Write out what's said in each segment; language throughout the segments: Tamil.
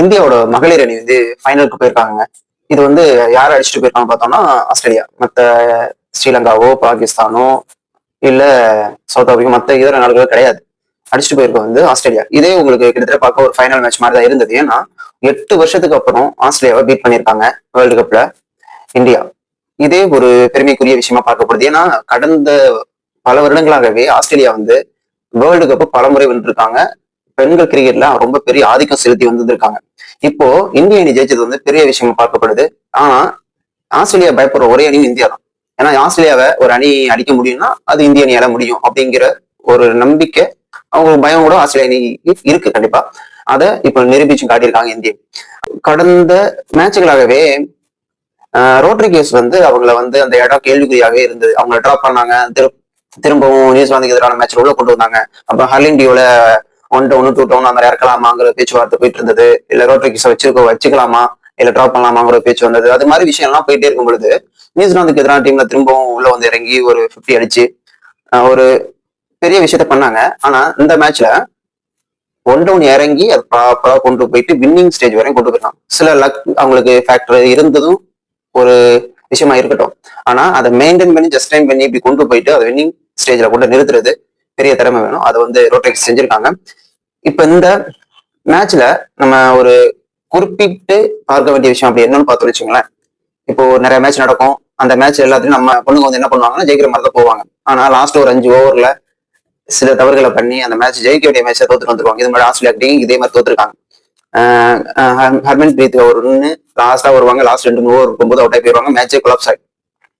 இந்தியாவோட மகளிர் அணி வந்து ஃபைனலுக்கு போயிருக்காங்க இது வந்து யார் அடிச்சுட்டு போயிருக்காங்க பார்த்தோம்னா ஆஸ்திரேலியா. மற்ற ஸ்ரீலங்காவோ பாகிஸ்தானோ இல்ல சவுத் ஆப்பிரிக்கா மற்ற இதர நாடுகளோ கிடையாது. அடிச்சுட்டு போயிருக்க வந்து ஆஸ்திரேலியா. இதே உங்களுக்கு கிட்டத்தட்ட பார்க்க ஒரு ஃபைனல் மேட்ச் மாதிரி தான் இருந்தது. ஏன்னா எட்டு வருஷத்துக்கு அப்புறம் ஆஸ்திரேலியாவை பீட் பண்ணியிருக்காங்க வேர்ல்டு கப்ல இந்தியா. இதே ஒரு பெருமைக்குரிய விஷயமா பார்க்கப்படுது ஏன்னா கடந்த பல வருடங்களாகவே ஆஸ்திரேலியா வந்து வேர்ல்டு கப் பலமுறை வென்றிருக்காங்க. பெண்கள் கிரிக்கெட்ல ரொம்ப பெரிய ஆதிக்கம் செலுத்தி வந்திருக்காங்க இப்போ இந்திய அணி ஜெயிச்சது வந்து பெரிய விஷயமா பார்க்கப்படுது. ஆனா ஆஸ்திரேலியா பயப்படுற ஒரே அணியும் இந்தியா தான். ஏன்னா ஆஸ்திரேலியாவை ஒரு அணி அடிக்க முடியும்னா அது இந்திய அணியால முடியும் அப்படிங்கிற ஒரு நம்பிக்கை அவங்க பயம் கூட ஆஸ்திரேலியா அணி இருக்கு கண்டிப்பா. அதை இப்போ நிரூபிச்சு காட்டியிருக்காங்க இந்திய. கடந்த மேட்சுகளாகவே ரோட்டரி கேஸ் வந்து அவங்கள வந்து அந்த இடம் கேள்விக்குறியாகவே இருந்தது. அவங்கள ட்ராப் பண்ணாங்க. திரு திரும்பவும் நியூசிலாந்துக்கு எதிரான மேட்ச்ல உள்ள கொண்டு வந்தாங்க. அப்புறம் ஹர்லிண்டியோல ஒன் டவுன் டூ டவுன் அந்த மாதிரி இறக்கலாமாங்கிற பேச்சுவார்த்தை போயிட்டு இருந்தது இல்ல ரோட்டரி வச்சிருக்க வச்சுக்கலாமா? இல்ல ட்ராப் பண்ணலாமாங்கிற பேச்சு வந்தது. அது மாதிரி விஷயம் எல்லாம் போயிட்டே இருக்கும் பொழுது நியூசிலாந்துக்கு எதிரான டீம்ல திரும்பவும் உள்ள வந்து இறங்கி ஒரு ஃபிஃப்டி அடிச்சு ஒரு பெரிய விஷயத்த பண்ணாங்க. ஆனா இந்த மேட்ச்ல ஒன் டவுன் இறங்கி அது ப்ராப்பரா கொண்டு போயிட்டு வின்னிங் ஸ்டேஜ் வரையும் கொண்டு போயிருக்காங்க சில லக் அவங்களுக்கு ஃபேக்டர் இருந்ததும் ஒரு விஷயமா இருக்கட்டும். ஆனா அதை மெயின்டைன் பண்ணி ஜஸ்ட் டைம் பண்ணி இப்படி கொண்டு போயிட்டு அதை வின்னிங் ஸ்டேஜ்ல கொண்டு நிறுத்துறது பெரிய திறமை வேணும். அதை வந்து ரோட்டேக்ஸ் செஞ்சிருக்காங்க. இப்ப இந்த மேட்ச்ல நம்ம ஒரு குறிப்பிட்டு பார்க்க வேண்டிய விஷயம் அப்படி என்னன்னு பார்த்தோம்னு வச்சுங்களேன் இப்போ நிறைய மேட்ச் நடக்கும். அந்த மேட்ச் எல்லாத்தையும் நம்ம பொண்ணுங்க வந்து என்ன பண்ணுவாங்கன்னா ஜெயிக்கிற மாதிரி தான் போவாங்க. ஆனா லாஸ்ட் ஒரு அஞ்சு ஓவர்ல சில தவறுகளை பண்ணி அந்த மேட்ச் ஜெயிக்க வேண்டிய மேட்சை தோத்துட்டு வந்துருவாங்க. இது மாதிரி ஆஸ்திரேலியா இதே மாதிரி தோத்துருக்காங்க. ஹர்மன் பிரீத் ஒரு ஒன்று லாஸ்டா வருவாங்க. லாஸ்ட் ரெண்டு மூணு ஓவர் இருக்கும்போது அவுட் ஆகி போயிருவாங்க மேட்சே கொலாப்ஸ் ஆகி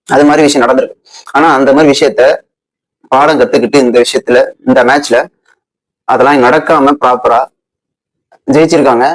அது மாதிரி விஷயம் நடந்திருக்கு. ஆனா அந்த மாதிரி விஷயத்த பாடம் கத்துக்கிட்டு இந்த விஷயத்துல இந்த மேட்ச்ல அதெல்லாம் நடக்காம ப்ராப்பரா ஜெயிச்சிருக்காங்க.